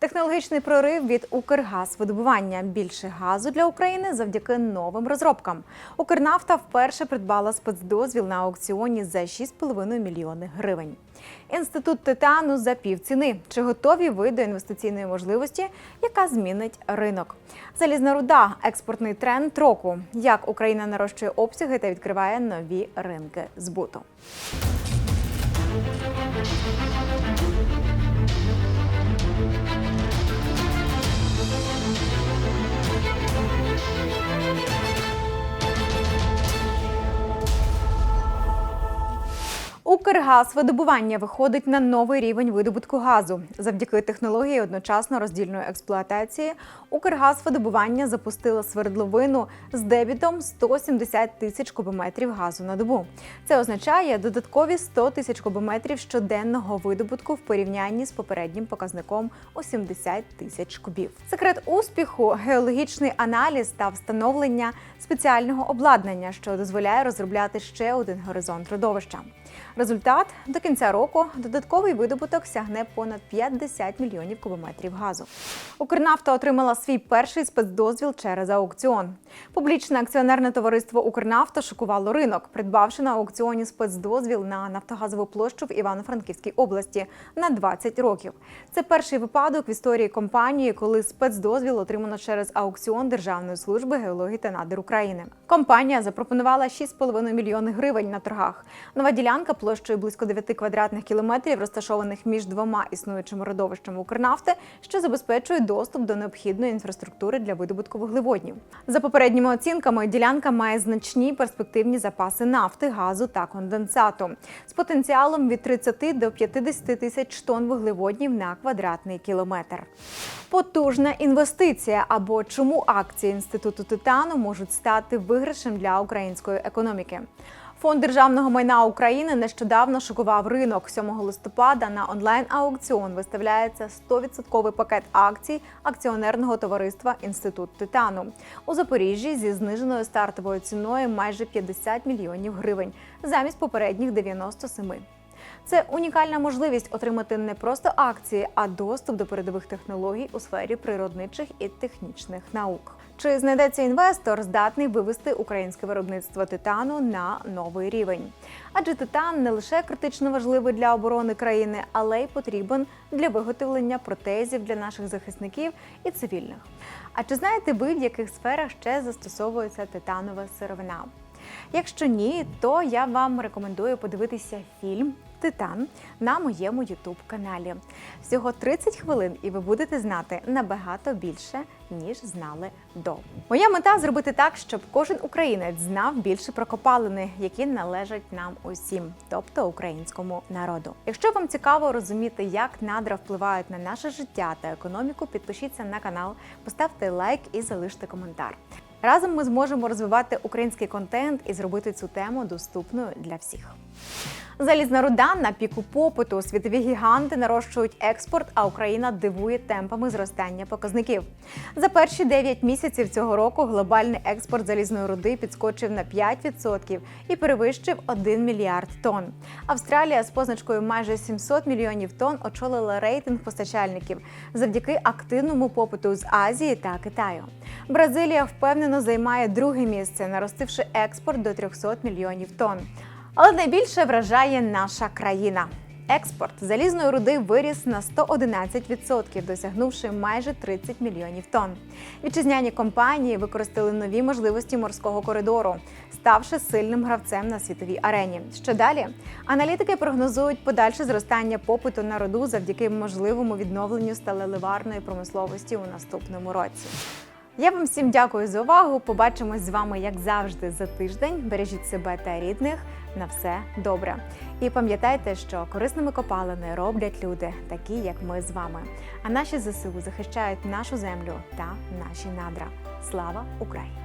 Технологічний прорив від Укргазвидобування. Більше газу для України завдяки новим розробкам. Укрнафта вперше придбала спецдозвіл на аукціоні за 6,5 мільйони гривень. Інститут титану за півціни. Чи готові ви до інвестиційної можливості, яка змінить ринок? Залізна руда експортний тренд року. Як Україна нарощує обсяги та відкриває нові ринки збуту. Укргазвидобування виходить на новий рівень видобутку газу. Завдяки технології одночасно роздільної експлуатації Укргазвидобування запустило свердловину з дебітом 170 тисяч кубометрів газу на добу. Це означає додаткові 100 тисяч кубометрів щоденного видобутку в порівнянні з попереднім показником у 70 тисяч кубів. Секрет успіху геологічний аналіз та встановлення спеціального обладнання, що дозволяє розробляти ще один горизонт родовища. Результат до кінця року додатковий видобуток сягне понад 50 мільйонів кубометрів газу. Укрнафта отримала свій перший спецдозвіл через аукціон. Публічне акціонерне товариство Укрнафта шокувало ринок, придбавши на аукціоні спецдозвіл на нафтогазову площу в Івано-Франківській області на 20 років. Це перший випадок в історії компанії, коли спецдозвіл отримано через аукціон Державної служби геології та надр України. Компанія запропонувала 6,5 мільйони гривень на торгах. Нова ділянка площею близько 9 квадратних кілометрів, розташованих між двома існуючими родовищами Укрнафти, що забезпечує доступ до необхідної інфраструктури для видобутку вуглеводнів. За попередніми оцінками, ділянка має значні перспективні запаси нафти, газу та конденсату з потенціалом від 30 до 50 тисяч тонн вуглеводнів на квадратний кілометр. Потужна інвестиція або чому акції інституту титану можуть стати виграшем для української економіки. Фонд державного майна України нещодавно шокував ринок 7 листопада. На онлайн-аукціон виставляється 100% пакет акцій акціонерного товариства Інститут Титану у Запоріжжі зі зниженою стартовою ціною майже 50 мільйонів гривень замість попередніх 97. Це унікальна можливість отримати не просто акції, а доступ до передових технологій у сфері природничих і технічних наук. Чи знайдеться інвестор, здатний вивести українське виробництво титану на новий рівень? Адже титан не лише критично важливий для оборони країни, але й потрібен для виготовлення протезів для наших захисників і цивільних. А чи знаєте ви, в яких сферах ще застосовується титанова сировина? Якщо ні, то я вам рекомендую подивитися фільм Титан на моєму youtube каналі. Всього 30 хвилин, і ви будете знати набагато більше, ніж знали до. Моя мета зробити так, щоб кожен українець знав більше про копалини, які належать нам усім, тобто українському народу. Якщо вам цікаво розуміти, як надра впливають на наше життя та економіку, підпишіться на канал, поставте лайк і залиште коментар. Разом ми зможемо розвивати український контент і зробити цю тему доступною для всіх. Залізна руда на піку попиту. Світові гіганти нарощують експорт, а Україна дивує темпами зростання показників. За перші 9 місяців цього року глобальний експорт залізної руди підскочив на 5% і перевищив 1 мільярд тонн. Австралія з позначкою майже 700 мільйонів тонн очолила рейтинг постачальників завдяки активному попиту з Азії та Китаю. Бразилія впевнено займає друге місце, наростивши експорт до 300 мільйонів тонн. Але найбільше вражає наша країна. Експорт залізної руди виріс на 111%, досягнувши майже 30 мільйонів тонн. Вітчизняні компанії використали нові можливості морського коридору, ставши сильним гравцем на світовій арені. Що далі? Аналітики прогнозують подальше зростання попиту на руду завдяки можливому відновленню сталеливарної промисловості у наступному році. Я вам всім дякую за увагу. Побачимось з вами, як завжди, за тиждень. Бережіть себе та рідних. На все добре. І пам'ятайте, що корисними копалини роблять люди, такі як ми з вами. А наші ЗСУ захищають нашу землю та наші надра. Слава Україні!